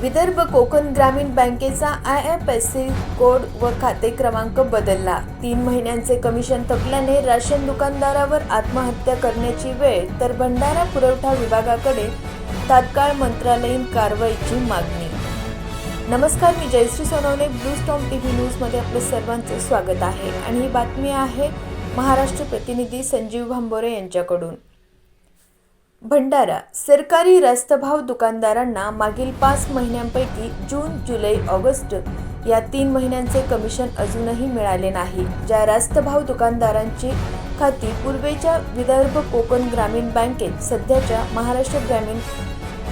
विदर्भ कोकण ग्रामीण बँकेचा I F S C code व खाते क्रमांक बदलला. तीन महिन्यांचे कमिशन थकल्याने राशन दुकानदारावर आत्महत्या करण्याची वेळ तर भंडारा पुरवठा विभागाकडे तात्काळ मंत्रालयीन कारवाईची मागणी. नमस्कार मी Jayashree Sonawane blue storm TV V न्यूजमध्ये आपलं सर्वांचे स्वागत आहे. आणि ही बातमी आहे महाराष्ट्र प्रतिनिधी संजीव भांबोरे यांच्याकडून. भंडारा सरकारी रास्तभाव दुकानदारांना मागील पाच महिन्यांपैकी जून जुलै ऑगस्ट या तीन महिन्यांचे कमिशन अजूनही मिळाले नाही. ज्या रास्तभाव दुकानदारांची खाती पूर्वेच्या विदर्भ कोकण ग्रामीण बँकेत सध्याच्या महाराष्ट्र ग्रामीण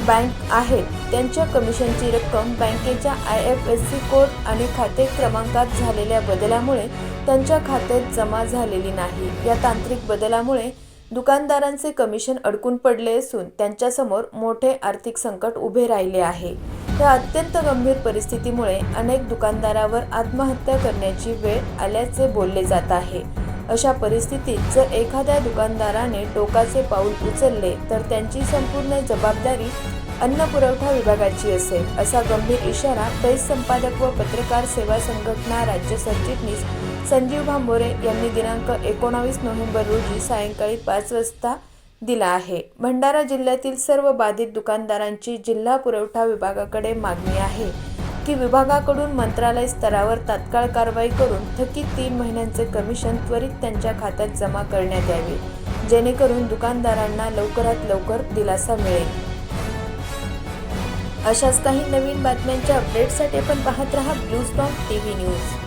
बँक आहेत त्यांच्या कमिशनची रक्कम बँकेच्या I F S C code आणि खाते क्रमांकात झालेल्या बदलामुळे त्यांच्या खात्यात जमा झालेली नाही. या तांत्रिक बदलामुळे दुकानदारांचे कमिशन अडकून पडले असून त्यांच्यासमोर मोठे आर्थिक संकट उभे राहिले आहे. या अत्यंत गंभीर परिस्थितीमुळे अनेक दुकानदारावर आत्महत्या करण्याची वेळ आल्याचे बोलले जात आहे. अशा परिस्थितीत जर एखाद्या दुकानदाराने टोकाचे पाऊल उचलले तर त्यांची संपूर्ण जबाबदारी अन्न पुरवठा विभागाची असेल असा गंभीर इशारा बेस्ट संपादक व पत्रकार सेवा संघटना राज्य सरचिटणीस संजीव भांबोरे यांनी दिनांक एकोणावीस नोव्हेंबर रोजी सायंकाळी पाच वाजता दिला आहे. भंडारा जिल्ह्यातील सर्व बाधित दुकानदारांची जिल्हा पुरवठा विभागाकडे मागणी आहे की विभागाकडून मंत्रालय स्तरावर तात्काळ कारवाई करून थकीत तीन महिन्यांचे कमिशन त्वरित त्यांच्या खात्यात जमा करण्यात यावे जेणेकरून दुकानदारांना लवकरात लवकर दिलासा मिळेल. अशाच काही नवीन बातम्यांच्या अपडेटसाठी आपण पाहत रहा ब्लू स्टॉम टी व्ही न्यूज